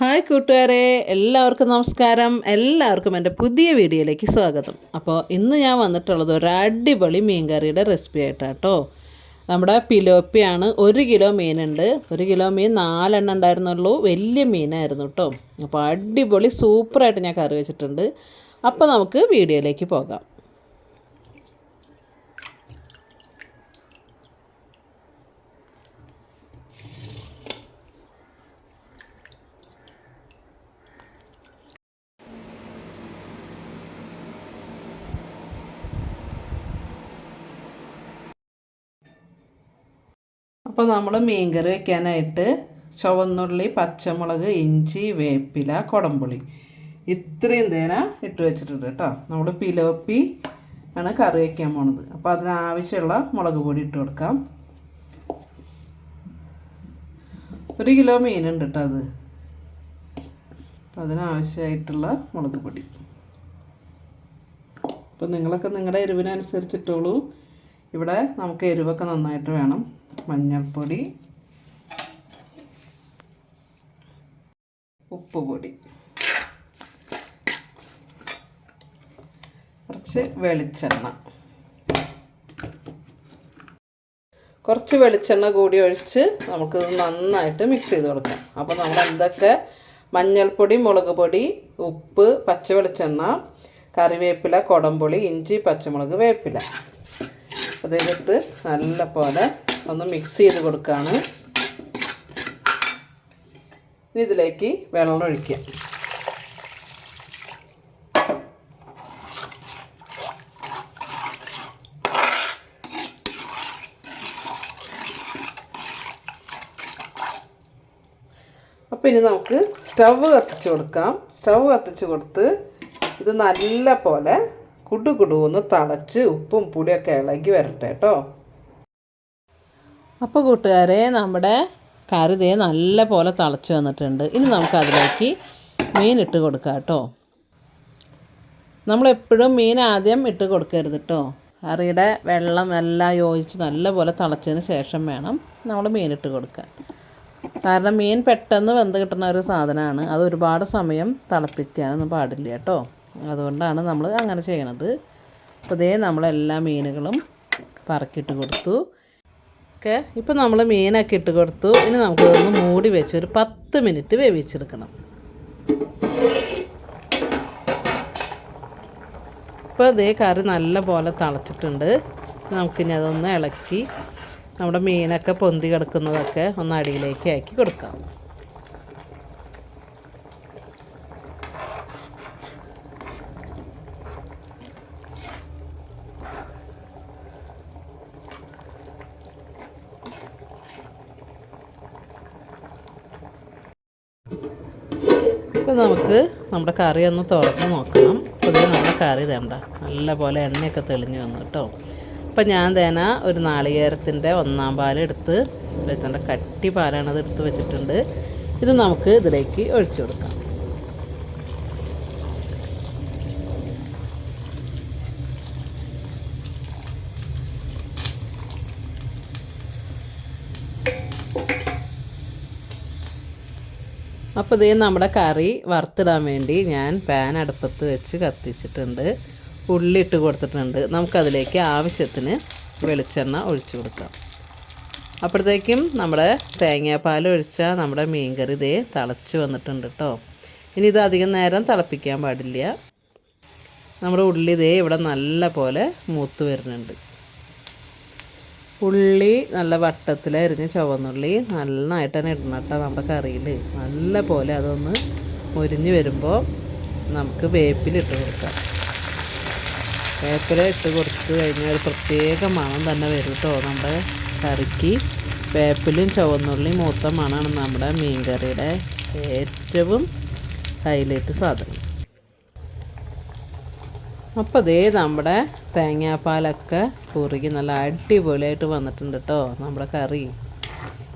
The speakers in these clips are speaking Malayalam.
ഹായ് കൂട്ടുകാരെ എല്ലാവർക്കും നമസ്കാരം. എല്ലാവർക്കും എന്റെ പുതിയ വീഡിയോയിലേക്ക് സ്വാഗതം. അപ്പോൾ ഇന്ന് ഞാൻ വന്നിട്ടുള്ളത് ഒരു അടിപൊളി മീൻ കറിയുടെ റെസിപ്പി ആയിട്ടാണ് കേട്ടോ നമ്മുടെ പിലോപ്പിയാണ് ഒരു കിലോ മീനുണ്ട്. ഒരു കിലോ മീൻ നാലെണ്ണം ഉണ്ടായിരുന്നുള്ളൂ. വലിയ മീനായിരുന്നു കേട്ടോ അപ്പോൾ അടിപൊളി സൂപ്പറായിട്ട് ഞാൻ കറി വെച്ചിട്ടുണ്ട്. അപ്പോൾ നമുക്ക് വീഡിയോയിലേക്ക് പോകാം. അപ്പോൾ നമ്മൾ മീൻകറി വെക്കാനായിട്ട് ചുവന്നുള്ളി പച്ചമുളക് ഇഞ്ചി വേപ്പില കുടംപുളി ഇത്രയും തേന ഇട്ട് വെച്ചിട്ടുണ്ട് കേട്ടോ. നമ്മൾ പിലോപ്പി ആണ് കറി വയ്ക്കാൻ പോണത്. അപ്പോൾ അതിനാവശ്യമുള്ള മുളക് പൊടി ഇട്ട് കൊടുക്കാം. ഒരു കിലോ മീനുണ്ട് കേട്ടോ അത്. അപ്പോൾ അതിനാവശ്യമായിട്ടുള്ള മുളക് പൊടി. അപ്പോൾ നിങ്ങളൊക്കെ നിങ്ങളുടെ എരിവിനനുസരിച്ചിട്ടോളൂ. ഇവിടെ നമുക്ക് എരിവൊക്കെ നന്നായിട്ട് വേണം. മഞ്ഞൾപ്പൊടി ഉപ്പുപൊടി. കുറച്ച് വെളിച്ചെണ്ണ. കുറച്ച് വെളിച്ചെണ്ണ കൂടി ഒഴിച്ച് നമുക്കിത് നന്നായിട്ട് മിക്സ് ചെയ്ത് കൊടുക്കാം. അപ്പോൾ നമ്മൾ എന്തൊക്കെ മഞ്ഞൾപ്പൊടി മുളക് പൊടി ഉപ്പ് പച്ച വെളിച്ചെണ്ണ കറിവേപ്പില കൊടംപൊളി ഇഞ്ചി പച്ചമുളക് വേപ്പില. അതിലിട്ട് നല്ല പോലെ ഒന്ന് മിക്സ് ചെയ്ത് കൊടുക്കുകയാണ് ഇനി ഇതിലേക്ക് വെള്ളം ഒഴിക്കുക. അപ്പോൾ ഇനി നമുക്ക് സ്റ്റവ് കത്തിച്ച് കൊടുക്കാം. സ്റ്റവ് കത്തിച്ച് കൊടുത്ത് ഇത് നല്ല പോലെ കുടുകുടു കുടു ഒന്ന് തിളച്ച് ഉപ്പും പുളിയൊക്കെ ഇളകി വരട്ടെ കേട്ടോ. അപ്പോൾ കൂട്ടുകാരെ നമ്മുടെ കരുതേ നല്ല പോലെ തിളച്ച് വന്നിട്ടുണ്ട്. ഇനി നമുക്കതിലേക്ക് മീൻ ഇട്ട് കൊടുക്കാം കേട്ടോ. നമ്മളെപ്പോഴും മീൻ ആദ്യം ഇട്ട് കൊടുക്കരുത് കേട്ടോ. കറിയുടെ വെള്ളം എല്ലാം യോജിച്ച് നല്ല പോലെ തിളച്ചതിന് ശേഷം വേണം നമ്മൾ മീൻ ഇട്ട് കൊടുക്കാൻ. കാരണം മീൻ പെട്ടെന്ന് വെന്ത് കിട്ടുന്ന ഒരു സാധനമാണ്. അത് ഒരുപാട് സമയം തിളപ്പിക്കാനൊന്നും പാടില്ല കേട്ടോ. അതുകൊണ്ടാണ് നമ്മൾ അങ്ങനെ ചെയ്യണത്. അപ്പോൾ ഇതേ നമ്മളെല്ലാ മീനുകളും പറക്കിയിട്ട് കൊടുത്തു. ഓക്കെ ഇപ്പോൾ നമ്മൾ മീനൊക്കെ ഇട്ട് കൊടുത്തു. ഇനി നമുക്കതൊന്ന് മൂടി വെച്ച് ഒരു പത്ത് മിനിറ്റ് വേവിച്ചെടുക്കണം. ഇപ്പോൾ ഇതേ കറി നല്ല പോലെ തിളച്ചിട്ടുണ്ട്. നമുക്കിനി അതൊന്ന് ഇളക്കി നമ്മുടെ മീനൊക്കെ പൊന്തി കിടക്കുന്നതൊക്കെ ഒന്ന് അടിയിലേക്ക് ആക്കി കൊടുക്കാം. ഇപ്പോൾ നമുക്ക് നമ്മുടെ കറി ഒന്ന് തുറന്ന് നോക്കണം. ഇത് നമ്മുടെ കറി തേണ്ട നല്ല പോലെ എണ്ണയൊക്കെ തെളിഞ്ഞു വന്നു കേട്ടോ. അപ്പം ഞാൻ തേന ഒരു നാളികേരത്തിന്റെ ഒന്നാം പാലെടുത്ത് വെച്ചിട്ടുണ്ട്. കട്ടി പാലാണത് എടുത്ത് വെച്ചിട്ടുണ്ട്. ഇത് നമുക്ക് ഇതിലേക്ക് ഒഴിച്ചു കൊടുക്കാം. അപ്പോൾ ഇതേ നമ്മുടെ കറി വറുത്തിടാൻ വേണ്ടി ഞാൻ പാൻ അടുപ്പത്ത് വെച്ച് കത്തിച്ചിട്ടുണ്ട്. ഉള്ളി ഇട്ട് കൊടുത്തിട്ടുണ്ട്. നമുക്കതിലേക്ക് ആവശ്യത്തിന് വെളിച്ചെണ്ണ ഒഴിച്ചു കൊടുക്കാം. അപ്പോഴത്തേക്കും നമ്മുടെ തേങ്ങാപ്പാൽ ഒഴിച്ച നമ്മുടെ മീൻകറി ഇതേ തിളച്ച് വന്നിട്ടുണ്ട് കേട്ടോ ഇനി ഇത് അധികം നേരം തിളപ്പിക്കാൻ പാടില്ല. നമ്മുടെ ഉള്ളി ഇതേ ഇവിടെ നല്ല പോലെ മൂത്ത് വരുന്നുണ്ട്. ഉള്ളി നല്ല വട്ടത്തിൽ ചുവന്നുള്ളി നന്നായിട്ട് തന്നെ ഇടണം കേട്ടോ നമ്മുടെ കറിയിൽ നല്ല പോലെ അതൊന്ന് മുരിഞ്ഞ് വരുമ്പോൾ നമുക്ക് വേപ്പിലിട്ട് കൊടുക്കാം. വേപ്പില ഇട്ട് കൊടുത്ത് കഴിഞ്ഞാൽ ഒരു പ്രത്യേക മണം തന്നെ വരും കേട്ടോ നമ്മുടെ കറിക്ക്. വേപ്പിലും ചുവന്നുള്ളിയും മൂത്ത മണമാണ് നമ്മുടെ മീൻ കറിയുടെ ഏറ്റവും ഹൈലൈറ്റ് സാധനം. അപ്പോൾ ദേ നമ്മുടെ തേങ്ങാപ്പാലൊക്കെ കുറുകി നല്ല അടിപൊളിയായിട്ട് വന്നിട്ടുണ്ട് കേട്ടോ നമ്മുടെ കറി.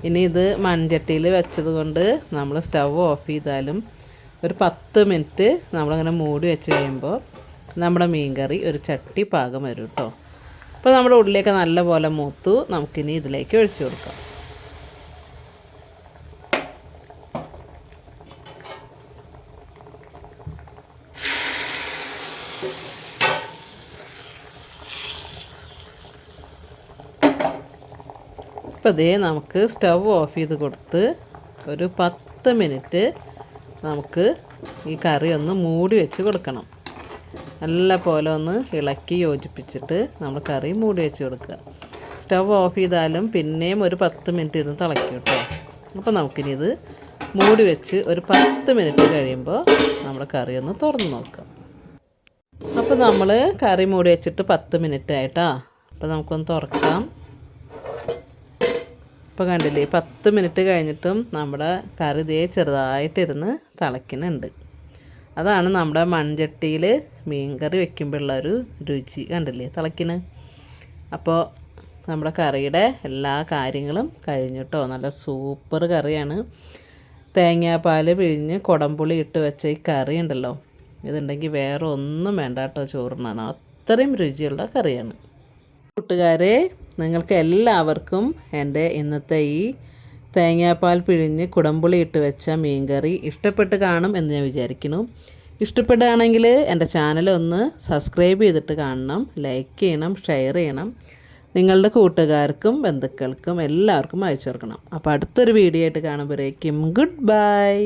ഇനി ഇത് മൺചട്ടിയിൽ വെച്ചത് കൊണ്ട് നമ്മൾ സ്റ്റവ് ഓഫ് ചെയ്താലും ഒരു പത്ത് മിനിറ്റ് നമ്മളങ്ങനെ മൂടി വെച്ച് കഴിയുമ്പോൾ നമ്മുടെ മീൻ കറി ഒരു ചട്ടി പാകം വരും കേട്ടോ അപ്പോൾ നമ്മുടെ ഉള്ളിലേക്ക് നല്ലപോലെ മൂത്തു നമുക്കിനി ഇതിലേക്ക് ഒഴിച്ചു കൊടുക്കാം. അപ്പോൾ ഇതേ നമുക്ക് സ്റ്റവ് ഓഫ് ചെയ്ത് കൊടുത്ത് ഒരു പത്ത് മിനിറ്റ് നമുക്ക് ഈ കറി ഒന്ന് മൂടി വെച്ച് കൊടുക്കണം. നല്ല പോലെ ഒന്ന് ഇളക്കി യോജിപ്പിച്ചിട്ട് നമ്മൾ കറി മൂടി വെച്ച് കൊടുക്കുക. സ്റ്റവ് ഓഫ് ചെയ്താലും പിന്നെയും ഒരു പത്ത് മിനിറ്റ് ഇരുന്ന് തിളയ്ക്കും കേട്ടോ. അപ്പോൾ നമുക്കിനി ഇത് മൂടി വെച്ച് ഒരു പത്ത് മിനിറ്റ് കഴിയുമ്പോൾ നമ്മൾ കറി ഒന്ന് തുറന്ന് നോക്കാം. അപ്പോൾ നമ്മൾ കറി മൂടി വെച്ചിട്ട് പത്ത് മിനിറ്റ് ആയിട്ടാ. അപ്പോൾ നമുക്കൊന്ന് തുറക്കാം. ഇപ്പോൾ കണ്ടില്ലേ പത്ത് മിനിറ്റ് കഴിഞ്ഞിട്ടും നമ്മുടെ കറി ഇതേ ചെറുതായിട്ടിരുന്ന് തിളയ്ക്കുന്നുണ്ട്. അതാണ് നമ്മുടെ മൺചട്ടിയിൽ മീൻകറി വെക്കുമ്പോഴുള്ള ഒരു രുചി കണ്ടില്ലേ തിളയ്ക്കുന്ന അപ്പോൾ നമ്മുടെ കറിയുടെ എല്ലാ കാര്യങ്ങളും കഴിഞ്ഞിട്ടോ നല്ല സൂപ്പർ കറിയാണ്. തേങ്ങാപ്പാൽ പിഴിഞ്ഞ് കുടംപുളി ഇട്ട് വെച്ച ഈ കറി ഉണ്ടല്ലോ ഇതുണ്ടെങ്കിൽ വേറെ ഒന്നും വേണ്ട കേട്ടോ ചോറിനാണ്. അത്രയും രുചിയുള്ള കറിയാണ്. കൂട്ടുകാരെ നിങ്ങൾക്ക് എല്ലാവർക്കും എന്റെ ഇന്നത്തെ ഈ തേങ്ങാപ്പാൽ പിഴിഞ്ഞ് കുടംപുളി ഇട്ട് വെച്ച മീൻകറി ഇഷ്ടപ്പെട്ട് കാണും എന്ന് ഞാൻ വിചാരിക്കുന്നു. ഇഷ്ടപ്പെടുകയാണെങ്കിൽ എന്റെ ചാനൽ ഒന്ന് സബ്സ്ക്രൈബ് ചെയ്തിട്ട് കാണണം ലൈക്ക് ചെയ്യണം ഷെയർ ചെയ്യണം. നിങ്ങളുടെ കൂട്ടുകാർക്കും ബന്ധുക്കൾക്കും എല്ലാവർക്കും അയച്ചു കൊടുക്കണം അപ്പോൾ അടുത്തൊരു വീഡിയോ ആയിട്ട് കാണുമ്പോഴേക്കും ഗുഡ് ബൈ.